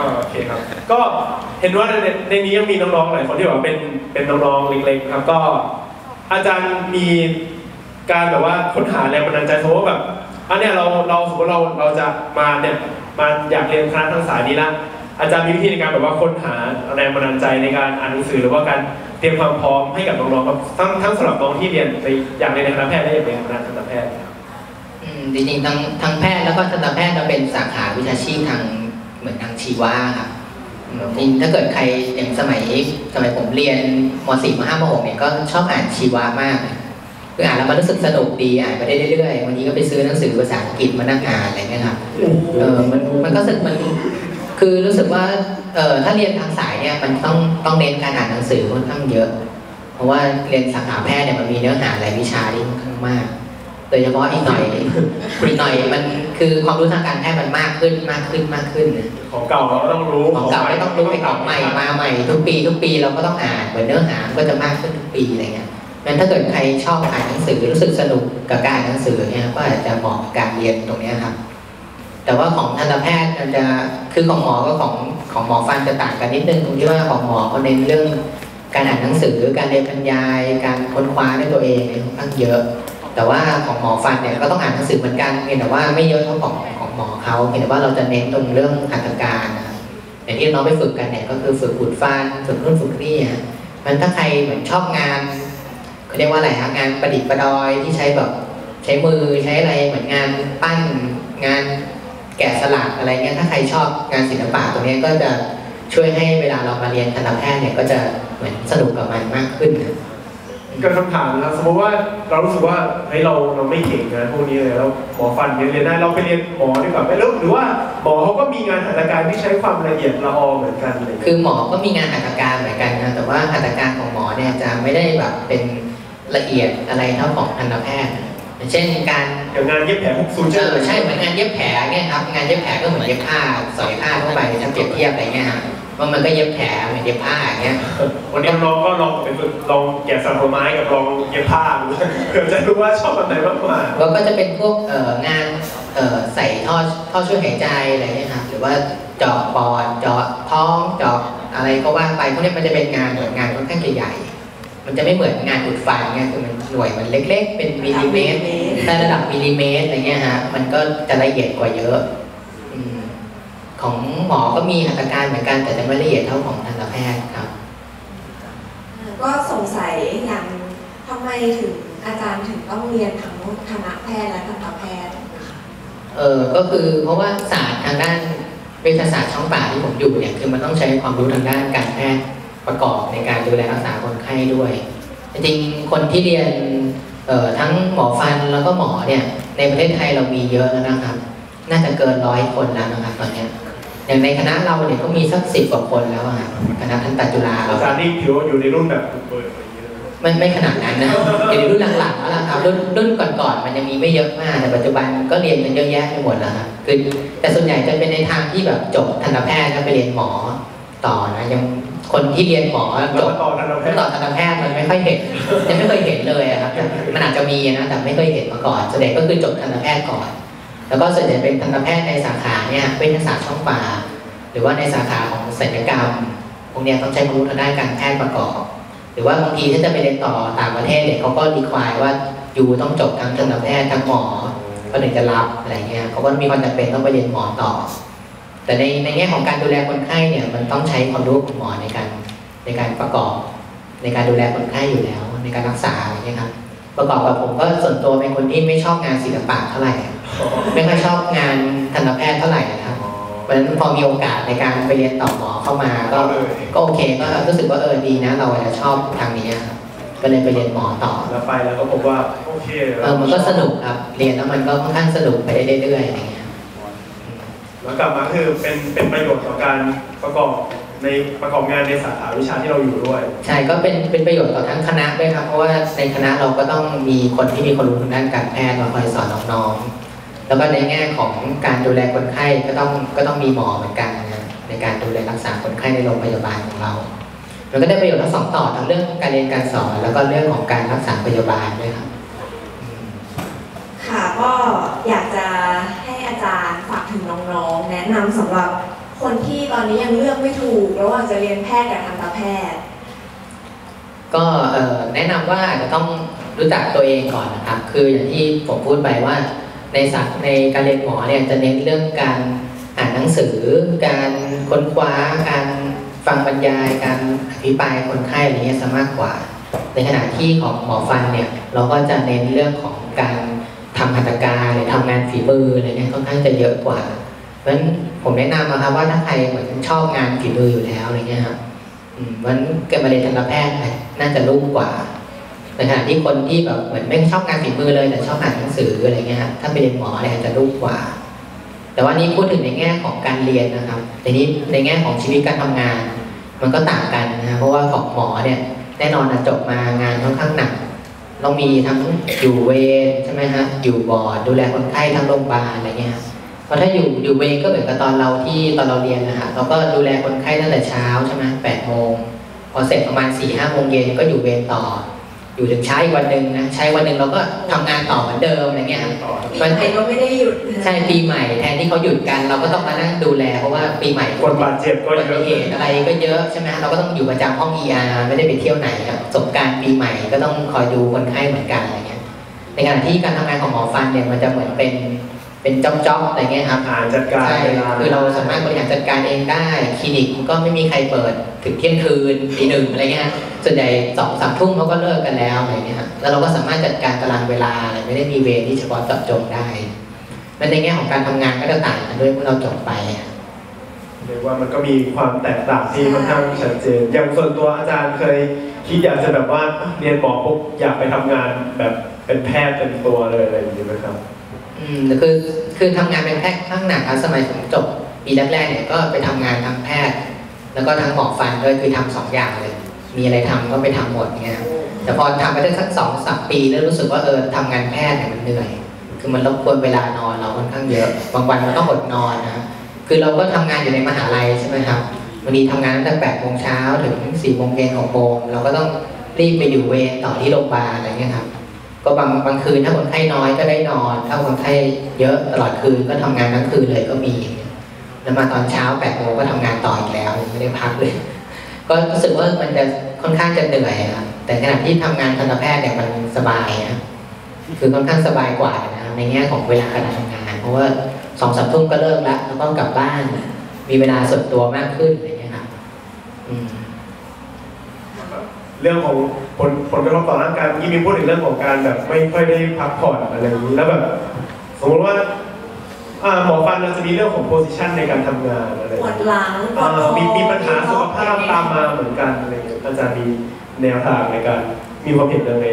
อ่าโอเคครับ ก็เห็นว่าในนี้ยังมีน้องๆหลายคนที่แบบเป็นเป็นน้องๆเล็กๆครับ ก็อาจารย์มีการแบบว่าค้นหาแรงบันดาลใจสมมติว่าแบบอันเนี้ยเราเราสมมติเราเราจะมาเนี่ยมาอยากเรียนคณะทางสายนี้ละอาจารย์มีวิธีในการแบบว่าค้นหาแรงบันดาลใจในการอ่านหนังสือหรือว่าการเตรียมความพร้อมให้กับน้องๆครับทั้งทั้งสำหรับน้องที่เรียนในอยากเรียนในคณะแพทย์และอยากเรียนคณะทันตแพทย์อืมจริงๆทั้งทั้งแพทย์แล้วก็ทันตแพทย์เราเป็นสาขาวิชาชีพทาง ชีวะครับอืมจริงๆถ้าเกิดใครอย่างสมัยสมัยผมเรียนม .4 ม .5 ม .6 เนี่ยก็ชอบอ่านชีวะมากคืออ่านแล้วมันรู้สึกสนุกดีอ่านไปได้เรื่อยๆวันนี้ก็ไปซื้อหนังสือภาษาอังกฤษมานั่งอ่านอะไรเงี้ยครับเออมันมันก็รู้สึกมันคือรู้สึกว่าเออถ้าเรียนทางสายเนี่ยมันต้องต้องเน้นการอ่านหนังสือค่อนข้างเยอะ เพราะว่าเรียนสาขาแพทย์เนี่ยมันมีเนื้อหารายวิชาที่ค่อนข้างมาก โดยเฉพาะอีกหน่อยอีกหน่อยมันคือความรู้ทางการแพทย์มันมากขึ้นมากขึ้นมากขึ้นนะของเก่าเราก็ต้องรู้ของเก่าไม่ต้องรู้ไปของใหม่มาใหม่ทุกปีทุกปีเราก็ต้องอ่านเหมือนเนื้อหาก็จะมากขึ้นทุกปีอะไรเงี้ยงั้นถ้าเกิดใครชอบอ่านหนังสือรู้สึกสนุกกับการอ่านหนังสือเนี่ยก็อาจจะเหมาะกับการเรียนตรงเนี้ยครับ แต่ว่าของทันตแพทย์มันจะคือของหมอก็ของของหมอฟันจะต่างกันนิดนึงตรงที่ว่าของหมอเขาเน้นเรื่องการอ่านหนังสือ การเรียนบรรยาย การค้นคว้าด้วยตัวเองเนี่ยค่อนข้างเยอะ แต่ว่าของหมอฟันเนี่ยก็ต้องอ่านหนังสือเหมือนกันเพียงแต่ว่าไม่เยอะเท่าของของหมอเขาเพียงแต่ว่าเราจะเน้นตรงเรื่องหัตถการนะครับอย่างที่น้องไปฝึกกันเนี่ยก็คือฝึกอุดฟันฝึกนู่นฝึกนี่ฮะมันถ้าใครเหมือนชอบงานเขาเรียกว่าอะไรฮะงานประดิษฐ์ประดอยที่ใช้แบบใช้มือใช้อะไรเหมือนงานปั้นงานแกะสลักอะไรเงี้ยถ้าใครชอบงานศิลปะตรงนี้ก็จะช่วยให้เวลาเรามาเรียนทันตแพทย์เนี่ยก็จะเหมือนสนุกกับมันมากขึ้นนะ กิดคำถามนะครับสมมติว่าเรารู้สึกว่าเฮ้ยเราเราไม่เก่งงานพวกนี้เลยแล้วหมอฟันเนี่ยเรียนได้เราไปเรียนหมอดีกว่าไหมแล้วหรือว่าหมอเขาก็มีงานหัตถการที่ใช้ความละเอียดละออเหมือนกันเลยคือหมอก็มีงานหัตถการเหมือนกันนะแต่ว่าหัตถการของหมอเนี่ยจะไม่ได้แบบเป็นละเอียดอะไรเท่าของทันตแพทย์อย่างเช่นการอย่างงานเย็บแผลพวกซูเจเออร์อใช่เหมือนงานเย็บแผลเนี่ยครับงานเย็บแผลก็เหมือนเย็บผ้าสอยผ้าทั่วไปถ้าเปรียบเทียบอะไรเงี้ยฮะ ว่ามันก็เย็บแผลเหมือนเย็บผ้าอย่างเงี้ยวันนี้น้องก็ลองไปฝึกลองแกะสลักผลไม้กับลองเย็บผ้าดูเผื่อจะรู้ว่าชอบแบบไหนมากกว่าแล้วก็จะเป็นพวกเอ่องานเอ่อใส่ท่อท่อช่วยหายใจอะไรเงี้ยครับหรือว่าเจาะปอดเจาะท้องเจาะอะไรก็ว่าไปพวกนี้มันจะเป็นงานเหมือนงานค่อนข้างใหญ่ๆมันจะไม่เหมือนงานอุดฟันเงี้ยคือมันหน่วยมันเล็ก ๆ เป็นมิลลิเมตรถ้าระดับมิลลิเมตรอะไรเงี้ยฮะมันก็จะละเอียดกว่าเยอะอม ของหมอก็มีหัตถการเหมือนกันแต่จะไม่ละเอียดเท่าของทันตแพทย์ครับ ก็สงสัยอย่างทำไมถึงอาจารย์ถึงต้องเรียนทั้งคณะแพทย์และทันตแพทย์นะคะเออก็คือเพราะว่าศาสตร์ทางด้านเวชศาสตร์ช่องปากที่ผมอยู่เนี่ยคือมันต้องใช้ความรู้ทางด้านการแพทย์ประกอบในการดูแลรักษาคนไข้ด้วย จริงๆคนที่เรียนเอ่อทั้งหมอฟันแล้วก็หมอเนี่ยในประเทศไทยเรามีเยอะแล้วนะครับ น่าจะเกินร้อยคนแล้วนะครับตอนเนี้ย อย่างในคณะเราเนี่ยก็มีสักสิบกว่าคนแล้วอะครับคณะทันตจุฬาเราอาจารย์นี่ถือว่าอยู่ในรุ่นแบบบุกเบิกอะไรอย่างเงี้ยไม่ไม่ขนาดนั้นนะเดี๋ยวรุ่นหลังๆแล้วล่ะครับรุ่นรุ่นก่อนๆมันยังมีไม่เยอะมากแต่ปัจจุบันก็เรียนกันเยอะแยะไปหมดแล้วครับคือแต่ส่วนใหญ่จะเป็นในทางที่แบบจบทันตแพทย์แล้วไปเรียนหมอต่อนะยังคนที่เรียนหมอแล้วจบมาต่อทันตแพต้อทงย์ต่อทันตแพทย์มันไม่ค่อยเห็นยังไม่เคยเห็นเลยอะครับแต่มันอาจจะมีนะแต่ไม่เคยเห็นมาก่อนส่วนใหญ่ก็คือจบทันตแพทย์ก่อน แล้วก็ส่วนใหญ่เป็นทันตแพทย์ในสาขาเนี่ยเวชศาสตร์ช่องปากหรือว่าในสาขาของศัลยกรรม พวกเนี้ยต้องใช้ความรู้ทางด้านการแพทย์ประกอบ หรือว่าบางทีถ้าจะไปเรียนต่อต่างประเทศเนี่ยเขาก็รีควายว่าอยู่ต้องจบทั้งทันตแพทย์ทั้งหมอก็ถึงจะรับอะไรเงี้ยเขาก็มีความจำเป็นต้องไปเรียนหมอต่อ แต่ในในแง่ของการดูแลคนไข้เนี่ยมันต้องใช้ความรู้ของหมอในการในการประกอบ ในการดูแลคนไข้อยู่แล้ว ในการรักษาอะไรเงี้ยครับประกอบกับผมก็ส่วนตัวเป็นคนที่ไม่ชอบงานศิลปะเท่าไหร่ ไม่ค่อยชอบงานทันตแพทย์เท่าไหร่นะครับเพราะฉะนั้นพอมีโอกาสในการไปเรียนต่อหมอเข้ามาก็ก็เลยก็โอเคก็รู้สึกว่าเออดีนะ เราจะชอบทางนี้ครับก็เลยไปเรียนหมอต่อแล้วไปแล้วก็พบว่าโอเคเออมันก็สนุกครับเรียนแล้วมันก็ค่อนข้างสนุกไปได้เรื่อยๆอะไรเงี้ยแล้วกลับมาคือเป็นเป็นประโยชน์ต่อการประกอบในประกอบงานในสาขาวิชาที่เราอยู่ด้วย ใช่ก็เป็นเป็นประโยชน์ต่อทั้งคณะด้วยครับเพราะว่าในคณะเราก็ต้องมีคนที่มีความรู้ทางด้านการแพทย์มาคอยสอนน้องๆ แล้วก็ในแง่ของการดูแลคนไข้ก็ต้องก็ต้องมีหมอเหมือนกันนะในการดูแลรักษาคนไข้ในโรงพยาบาลของเรามันก็ได้ประโยชน์ทั้งสองต่อทั้งเรื่องการเรียนการสอน แล้วก็เรื่องของการรักษาพยาบาลด้วยครับค่ะก็อยากจะให้อาจารย์ฝากถึงน้องๆ แนะนำสำหรับคนที่ตอนนี้ยังเลือกไม่ถูกระหว่างจะเรียนแพทย์กับทันตแพทย์ ก็เอ่อแนะนำว่าอาจจะต้องรู้จักตัวเองก่อนนะครับ คืออย่างที่ผมพูดไปว่า ในสายในการเรียนหมอเนี่ยจะเน้นเรื่องการอ่านหนังสือ การค้นคว้า การฟังบรรยาย การอภิปรายคนไข้อะไรเงี้ยซะมากกว่า ในขณะที่ของหมอฟันเนี่ยเราก็จะเน้นเรื่องของการทำหัตถการหรือทำงานฝีมืออะไรเงี้ยค่อนข้างจะเยอะกว่าเพราะฉะนั้นผมแนะนำนะครับว่าถ้าใครเหมือนชอบงานฝีมืออยู่แล้วอะไรเงี้ยครับมวันเกิดมาเรียนทันตแพทย์น่าจะรุ่งกว่า ในขณะที่คนที่แบบเหมือนไม่ชอบงานฝีมือเลยแต่ชอบอ่านหนังสืออะไรเงี้ยครับถ้าไปเรียนหมอเนี่ยอาจจะรุ่งกว่า แต่ว่านี่พูดถึงในแง่ของการเรียนนะครับแต่นี้ในแง่ของชีวิตการทำงาน มันก็ต่างกันนะเพราะว่าของหมอเนี่ยแน่นอนจบมางานค่อนข้างหนักต้องมีทั้งอยู่เวรใช่ไหมฮะอยู่บอร์ดดูแลคนไข้ทั้งโรงพยาบาลอะไรเงี้ยพราะถ้าอยู่อยู่เวรก็เหมือนกับตอนเราที่ตอนเราเรียนนะฮะเราก็ดูแลคนไข้ตั้งแต่เช้าใช่ไหมแปดโมงพอเสร็จประมาณสี่ห้าโมงเย็นก็อยู่เวรต่อ อยู่ถึงเช้าอีกวันหนึ่งนะใช้วันหนึ่งเราก็ทำงานต่อเหมือนเดิมอะไรเงี้ยครับต่อปีใหม่ก็ไม่ได้หยุดนะใช่ปีใหม่แทนที่เขาหยุดกันเราก็ต้องมานั่งดูแลเพราะว่าปีใหม่คนบาดเจ็บก็อุเยบัอะติเหตุอะไรก็เยอะใช่ไหมฮะเราก็ต้องอยู่ประจำห้อง ER ไม่ได้ไปเที่ยวไหนครับสงกรารปีใหม่ก็ต้องคอยดูคนไข้เหมือนกันอะไรเงี้ยในขณะที่การทำงานของหมอฟันเนี่ยมันจะเหมือนเป็นเป็นจ็อบๆอะไรเงี้ยครับอ่านจัดการใช่เวลาคือเราสามารถบริหารจัดการเองได้คลินิกก็ไม่มีใครเปิดถึงเที่ยงคืนตีหนึ่งอะไรเงี้ยฮะ ส่วนใหญ่สองสามทุ่มเขาก็เลิกกันแล้วอะไรเงี้ยฮะแล้วเราก็สามารถจัดการตารางเวลาอะไรไม่ได้มีเวรที่เฉพาะเจาะจงได้และในแง่ของการทำงานก็จะต่างกันด้วยเมื่อเราจบไปอะเรียกว่ามันก็มีความแตกต่างที่ค่อนข้างชัดเจน อย่างส่วนตัวอาจารย์เคยคิดอยากจะแบบว่าเรียนหมอปุ๊บอยากไปทำงานแบบเป็นแพทย์เป็นตัวเลยอะไรอย่างนี้ไหมครับ อืมคือคือทำงานเป็นแพทย์ข้างหนักครับสมัยผมจบปีแรกๆเนี่ยก็ไปทำงานทั้งแพทย์ แล้วก็ทั้งหมอฟันด้วยคือทำสองอย่างเลย มีอะไรทำก็ไปทำหมดเงี้ยแต่พอทำไปได้สักสองสามปีแล้วรู้สึกว่าเออทำงานแพทย์เนี่ยมันเหนื่อย คือมันรบกวนเวลานอนเราค่อนข้างเยอะ บางวันเราต้องอดนอนนะคือเราก็ทำงานอยู่ในมหาลัยใช่ไหมครับวันนี้ทำงานตั้งแต่แปดโมงเช้าถึงสี่โมงเย็นหกโมงเราก็ต้องรีบไปอยู่เวรต่อที่โรงพยาบาลอะไรเงี้ยครับก็บางบางคืนถ้าคนไข้น้อยก็ได้นอน ถ้าคนไข้เยอะตลอดคืนก็ทำงานทั้งคืนเลยก็มี แล้วมาตอนเช้าแปดโมงก็ทำงานต่ออีกแล้ว ไม่ได้พักเลย ก็รู้สึกว่ามันจะ ค่อนข้างจะเหนื่อยครับแต่ขณะที่ทำงานทันตแพทย์เนี่ยมันสบายนะคือค่อนข้างสบายกว่านะในแง่ของเวลาการทำงาน เพราะว่าสองสามทุ่มก็เลิกแล้วแล้วก็กลับบ้าน มีเวลาส่วนตัวมากขึ้นอะไรเงี้ยครับเรื่องของผลผลกระทบต่อร่างกายเมื่อกี้มีพูดถึงเรื่องของการแบบไม่ค่อยได้พักผ่อนอะไรอย่างนี้แล้วแบบสมมติว่า อ่าหมอฟันเราจะมีเรื่องของโพสิชันในการทำงานอะไรอปวย่างดเงี้ยหลังปวอ่าดคอมีมีปัญหาสุขภาพตามมาเหมือนกันอะไรอย่างเงี้ยอาจารย์มีแนวทางในการมีความเห็นยังไง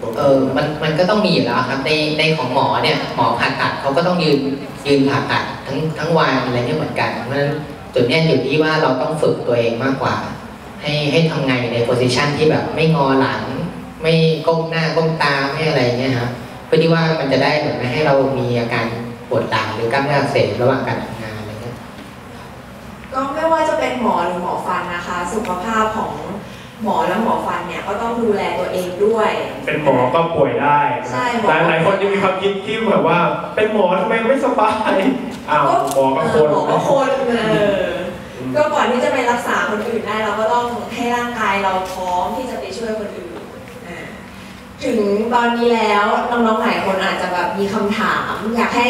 ตรงเอนี้อมันมันก็ต้องมีอยู่แล้วครับในในของหมอเนี่ยหมอผ่าตัดเขาก็ต้องยืนยืนผ่าตัดทั้งทั้งวันอะไรเนี่ยเหมือนกันเพราะฉะนั้นจุดเนี้ยอยู่ที่ว่าเราต้องฝึกตัวเองมากกว่า ให้ให้ทำไงในโพสิชันที่แบบไม่งอหลัง ไม่ก้มหน้าก้มตาไม่อะไรเงี้ยครับเพื่อที่ว่ามันจะได้เหมือนไม่ให้เรามีอาการ ปวดหลังหรือกล้ามเนื้ออักเสบระหว่างการทำงานอะไรเงี้ยก็ไม่ว่าจะเป็นหมอหรือหมอฟันนะคะ สุขภาพของหมอและหมอฟันเนี่ยก็ต้องดูแลตัวเองด้วย เป็นหมอก็ป่วยได้ใช่หมอ หลายหลายคนยังมีความคิดที่แบบว่า เป็นหมอทำไมไม่สบายอ้าวหมอก็คน หมอก็คนเออก็ก่อนที่จะไปรักษาคนอื่นได้เราก็ต้องให้ร่างกายเราพร้อมที่จะไปช่วยคนอื่นอ่า ถึงตอนนี้แล้วน้องๆหลายคนอาจจะแบบมีคำถาม อยากให้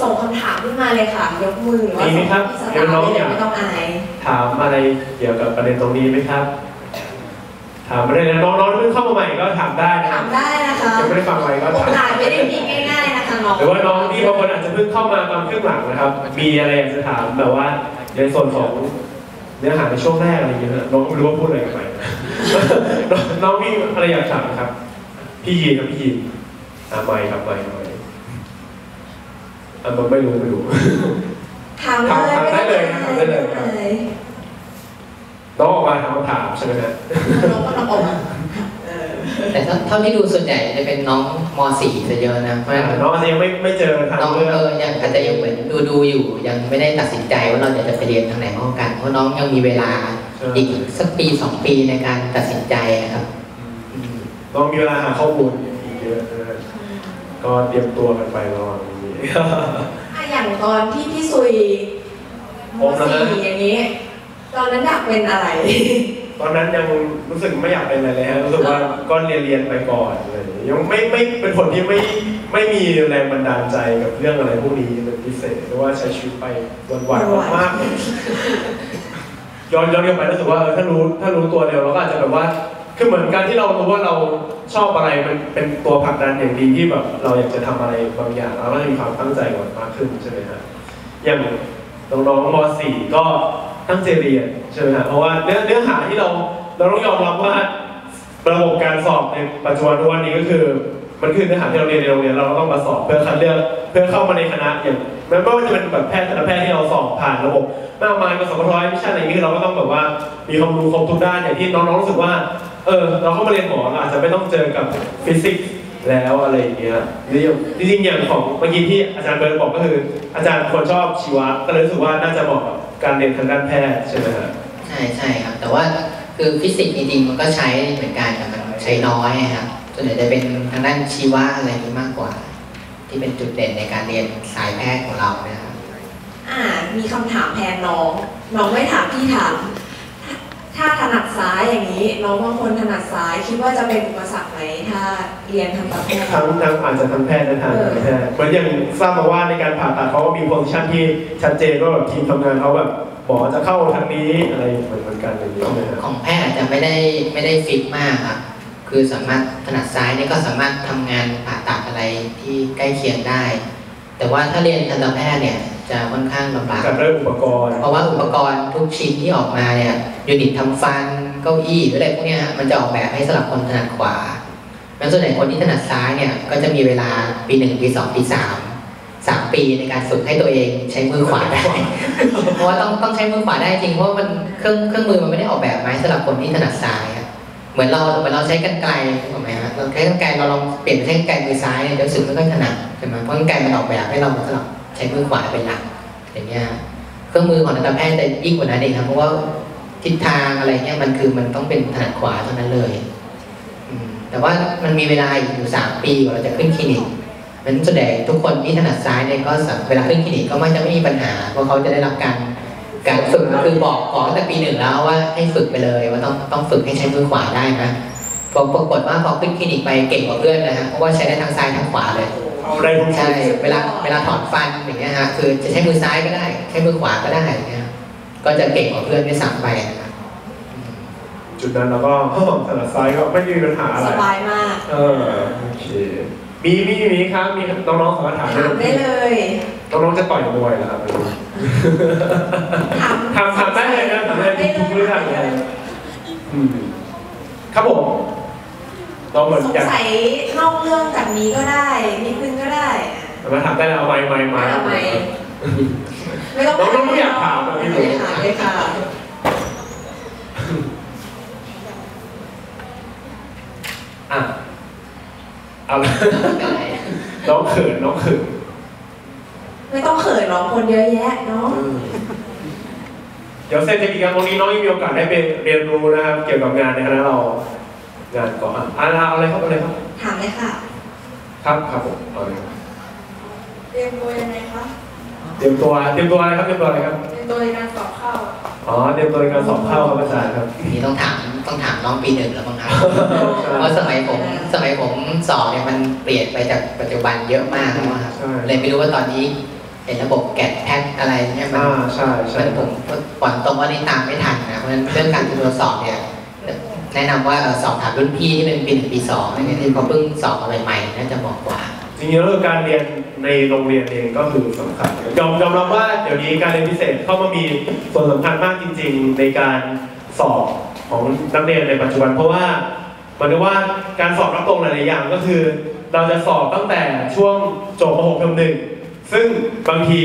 ส่งคำถามขึ้นมาเลยค่ะ ยกมือหรือว่ามีไหมส่งครับที่สเดี๋ยวตาน้องร์อยากไม่ต้องอาย ถามอะไรเกี่ยวกับประเด็นตรงนี้ไหมครับ ถามอะไรนะน้องๆเพิ่งเข้ามาใหม่ก็ถามได้นะคถารับมได้นะคะยังไม่ได้ฟังอะไรก็โอถาม กาสไม่ได้มีง่ายๆนะคะน้อง หรือว่าน้องที่บางคนอาจจะเพิ่งเข้ามาตอนครึ่งหลังนะครับ มีอะไรอยากจะถามแบบว่าในส่วนของเนื้อหาในช่วงแรกอะไรอย่างเงี้ยนะน้องก็ไม่รู้ว่าพูดอะไรกันไป น้องน้องมีอะไรอยากถามครับ พี่ยีนครับพี่ยีนอ่าไม่ครับไม่ไม่อะมันไม่รู้ไม่รู้ถามเลยถามได้เลยนะถามได้เลยครับเลยน้องออกมาถามคำถามใช่ไหมฮะน้องก็น้องออกมาเออแต่เท่าเท่าที่ดูส่วนใหญ่จะเป็นน้องม .4 จะเยอะนะเพราะฉะนั้นน้องอาจจะยังไม่ไม่เจอทางน้องเลือกเออยังอาจจะยังเหมือนดูดูอยู่ ยังไม่ได้ตัดสินใจว่าเราอยากจะไปเรียนทางไหนมากกัน เพราะน้องยังมีเวลาอีกสักปีสองปีในการตัดสินใจครับอื มน้องมีเวลาหาข้อมูลอีกเยอะนะฮะก็เตรียมตัวกันไประหว่างนี้อะอย่างตอนที่พี่ซุยผมมนะฮะสี่อย่างนี้ ตอนนั้นอยากเป็นอะไร ตอนนั้นยังรู้สึกไม่อยากเป็นอะไรเลยฮะรู้สึกว่าก็เรียนเรียนๆไปก่อนอะไรอย่างเงี้ยยังไม่ไม่เป็นคนที่ไม่ไม่มีแรงบันดาลใจกับเรื่องอะไรพวกนี้เป็นพิเศษหรือว่าใช้ชีวิตไปวันๆมากๆเลยย้อนย้อนกลับไปรู้สึกว่าเออถ้ารู้ถ้ารู้ตัวเร็วเราก็อาจจะแบบว่า คือเหมือนการที่เรารู้ว่าเราชอบอะไรมันเป็นตัวผลักดันอย่างดีที่แบบเราอยากจะทำอะไรบางอย่างเราก็จะมีความตั้งใจกว่ามากขึ้นใช่ไหมฮะอย่างน้องๆม .4 ก็ตั้งใจเรียนใช่ไหมฮะเพราะว่าเนื้อเนื้อหาที่เราเราต้องยอมรับว่าระบบการสอบในปัจจุบันทุกวันนี้ก็คือมันคือเนื้อหาที่เราเรียนในโรงเรียนเราก็ต้องมาสอบเพื่อคัดเลือกเพื่อเข้ามาในคณะอย่างไม่ว่าจะเป็นแบบแพทย์คณะแพทย์ที่เราสอบผ่านระบบมากมายกว่าสองร้อยไม่ใช่อะไรอย่างนี้คือเราก็ต้องแบบว่ามีความรู้ครบทุกด้านอย่างที่น้องๆรู้สึกว่า เออเราเข้ามาเรียนหมอเราอาจจะไม่ต้องเจอกับฟิสิกส์แล้วอะไรอย่างเงี้ยหรืออย่างจริงๆอย่างของเมื่อกี้ที่อาจารย์เบิร์ดบอกก็คือ อาจารย์คนชอบชีวะก็เลยรู้สึกว่าน่าจะเหมาะกับการเรียนทางด้านแพทย์ใช่ไหมฮะใช่ใช่ครับ แต่ว่าคือฟิสิกส์จริงๆมันก็ใช้เหมือนกันแต่มันใช้น้อยครับส่วนใหญ่จะเป็นทางด้านชีวะอะไรนี้มากกว่า ที่เป็นจุดเด่นในการเรียนสายแพทย์ของเรานะครับอ่ามีคำถามแทนน้อง น้องไม่ถามพี่ถาม ถ้าถนัดซ้ายอย่างนี้น้องบางคนถนัดซ้ายคิดว่าจะเป็นอุปสรรคไหมถ้าเรียนทำกับแพทย์ ทั้งทั้งอาจจะทางแพทย์และทางการแพทย์เหมือนอย่างทราบมาว่าในการผ่าตัดเขาก็มีโพซิชันที่ชัดเจนว่าแบบทีมทำงานเขาแบบหมอจะเข้าทางนี้อะไรเหมือนเหมือนกันอย่างนี้ของใช่ไหมครับของแพทย์อาจจะไม่ได้ไม่ได้ฟิกมากครับคือสามารถถนัดซ้ายนี่ก็สามารถทำงานผ่าตัดอะไรที่ใกล้เคียงได้ แต่ว่าถ้าเรียนทันตแพทย์เนี่ยจะค่อนข้างลำบากกับเรื่องอุปกรณ์ เพราะว่าอุปกรณ์ทุกชิ้นที่ออกมาเนี่ย ยูนิตทำฟันเก้าอี้หรืออะไรพวกนี้ฮะมันจะออกแบบให้สำหรับคนถนัดขวาแล้วส่วนใหญ่คนที่ถนัดซ้ายเนี่ยก็จะมีเวลาปีหนึ่งปีสองปีสามสามปีในการฝึกให้ตัวเองใช้มือขวาได้ เพราะว่าต้องต้องใช้มือขวาได้จริงเพราะว่ามันเครื่องเครื่องมือมันไม่ได้ออกแบบมาให้สำหรับคนที่ถนัดซ้ายอะเหมือนเราเหมือนเราใช้กรรไกรถูกไหมฮะเราใช้กรรไกรเราลองเปลี่ยนไปใช้กรรไกรมือซ้ายเนี่ยจะรู้สึกไม่ค่อยถนัดใช่ไหมเพราะกรรไกรมันออกแบบให้เราสำหรับใช้มือขวาเป็นหลักอย่างเงี้ยเครื่องมือของทันตแพทย์จะยิ่งกว่านั้นเองครับเพราะว่า ทิศทางอะไรเงี้ยมันคือมันต้องเป็นถนัดขวาเท่านั้นเลยอืมแต่ว่ามันมีเวลาอยู่สามปีกว่าเราจะขึ้นคลินิกนั้นส่วนใหญ่ทุกคนที่ถนัดซ้ายเนี่ยก็สาเวลาขึ้นคลินิกก็มักจะไม่มีปัญหาเพราะเขาจะได้รับการการฝึกคือบอกบอกตั้งแต่ปีหนึ่งแล้วว่าให้ฝึกไปเลย ว่าต้องต้องฝึกให้ใช้มือขวาได้นะพอปรากฏว่าพอขึ้นคลินิกไปเก่งกว่าเพื่อนนะฮะเพราะว่าใช้ได้ทั้งซ้ายทั้งขวาเลยเอาได้ทุกใช่เวลาเวลาถอนฟันอย่างเงี้ยฮะคือจะใช้มือซ้ายก็ได้ ใช้มือขวาก็ได้อย่างเงี้ย ก็จะเก่งกว่าเพื่อนด้วยซ้ำไปนะครับอืมจุดนั้นเราก็ถนัดซ้ายก็ไม่มีปัญหาอะไร สบายมาก เออโอเคมีมีมีครับ มีน้องๆสามารถถามได้ถามได้เลยน้องๆจะต่อยมวยเหรอครับถามถามถามได้เลยนะถามได้ทุกเรื่องเลยอืมครับผมเราเหมือนสงอยากสัยนอกเรื่องจากนี้ก็ได้นิดนึงก็ได้มาถามได้แล้วเอาไม้ไม้ไม้ทำ ไมไม่ต้องน้องๆไม่อยากถามอะพี่หนูไม่ถามเลยค่ะอะเอาละเป็นไรน้องเขินน้องเขินไม่ต้องเขินน้องคนเยอะแยะเนาะเดี๋ยวเสร็จจากกิจกรรมตรงนี้น้องยังมีโอกาสได้ไปเรียนรู้นะครับเกี่ยวกับงานในคณะเรางานก่อนอะเอาเอาอะไรครับเอาอะไรครับถามเลยค่ะ ครับครับผมเอาเลยครับเตรียมตัวยังไงคะ เตรียมตัวเตรียมตัวอะไรครับเตรียมตัวอะไรครับเตรียมตัวในการสอบเข้าอ๋อเตรียมตัวในการสอบเข้าครับอาจารย์ครับ นี่ต้องถามต้องถามน้องปีหนึ่งแล้วบ้างครับเพราะสมัยผมสมัยผมสอบเนี่ยมันเปลี่ยนไปจากปัจจุบันเยอะมากนะครับใช่เลยไม่รู้ว่าตอนนี้เป็นระบบแกดแพทอะไรเนี่ยมันอ่าใช่ใช่ มันผมก่อนตรงว่านี่ตามไม่ทันนะเพราะฉะนั้นเรื่องการตรวจสอบเนี่ยแนะนำว่าเอ่อสอบถามรุ่นพี่ที่เป็นปีหนึ่งปีสองอะไรเงี้ยที่เขาเพิ่งสอบอะไรใหม่ๆน่าจะเหมาะกว่า จริงๆแล้วการเรียนในโรงเรียนเองก็คือสำคัญยอมยอมรับว่าเดี๋ยวนี้การเรียนพิเศษเข้ามามีส่วนสำคัญมากจริง ๆ ในการสอบของนักเรียนในปัจจุบัน เพราะว่าหมายถึงว่าการสอบรับตรงหลายๆอย่างก็คือ เราจะสอบตั้งแต่ช่วงจบม .6 เทอมหนึ่งซึ่งบางที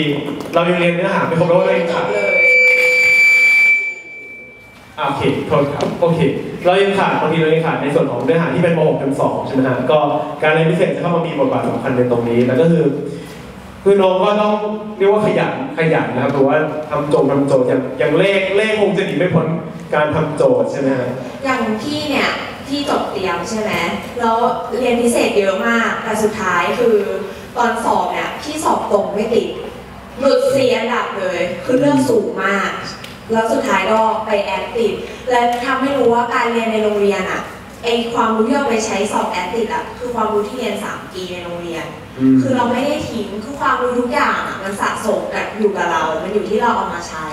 เรายังเรียนเนื้อหาไม่ครบแล้วเลย จ ขา บ ด เลย อ่า โอเคโทษครับโอเค เรายังขาดบางทีเรายังขาดในส่วนของเนื้อหาที่เป็นม .6 เทอม2ใช่ไหมฮะก็การเรียนพิเศษจะเข้ามามีบทบาทสำคัญในตรงนี้แล้วก็คือ คือน้องก็ต้องเรียกว่าขยันขยันนะครับเพราะว่าทำโจทย์ทำโจทย์อย่างอย่างเลขเลขคงจะหนีไม่พ้นการทำโจทย์ใช่ไหมฮะอย่างพี่เนี่ยที่จบเตรียมใช่ไหมแล้วเรียนพิเศษเยอะมากแต่สุดท้ายคือตอนสอบเนี่ยพี่สอบตรงไม่ติดหลุดสี่อันดับเลย คือเลือกสูงมาก แล้วสุดท้ายก็ไปแอดติด และทำให้รู้ว่าการเรียนในโรงเรียนอะไอความรู้ที่เราไปใช้สอบแอดติดอะคือความรู้ที่เรียน 3 ปีในโรงเรียน คือเราไม่ได้ทิ้งคือความรู้ทุกอย่างอะมันสะสมกับอยู่กับเรา มันอยู่ที่เราเอามาใช้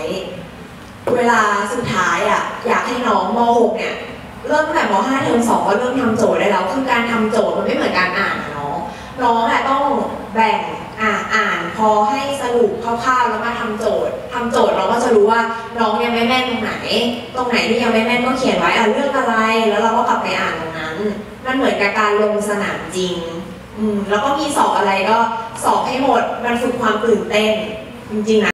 เวลาสุดท้ายอะอยากให้น้องม .6 เนี่ยเริ่มตั้งแต่ม .5 เทอม2ก็เริ่มทำโจทย์ได้แล้ว คือการทำโจทย์มันไม่เหมือนการอ่านอะเนาะน้องอะต้องแบ่ง อ่าอ่านพอให้สรุปคร่าวๆแล้วมาทำโจทย์ทำโจทย์เราก็จะรู้ว่าน้องยังไม่แม่นตรงไหน ตรงไหนที่ยังไม่แม่นก็เขียนไว้อ่าเรื่องอะไร แล้วเราก็กลับไปอ่านตรงนั้น มันเหมือนกับการลงสนามจริงอืมแล้วก็มีสอบอะไรก็สอบให้หมด มันฝึกความตื่นเต้นจริงๆนะ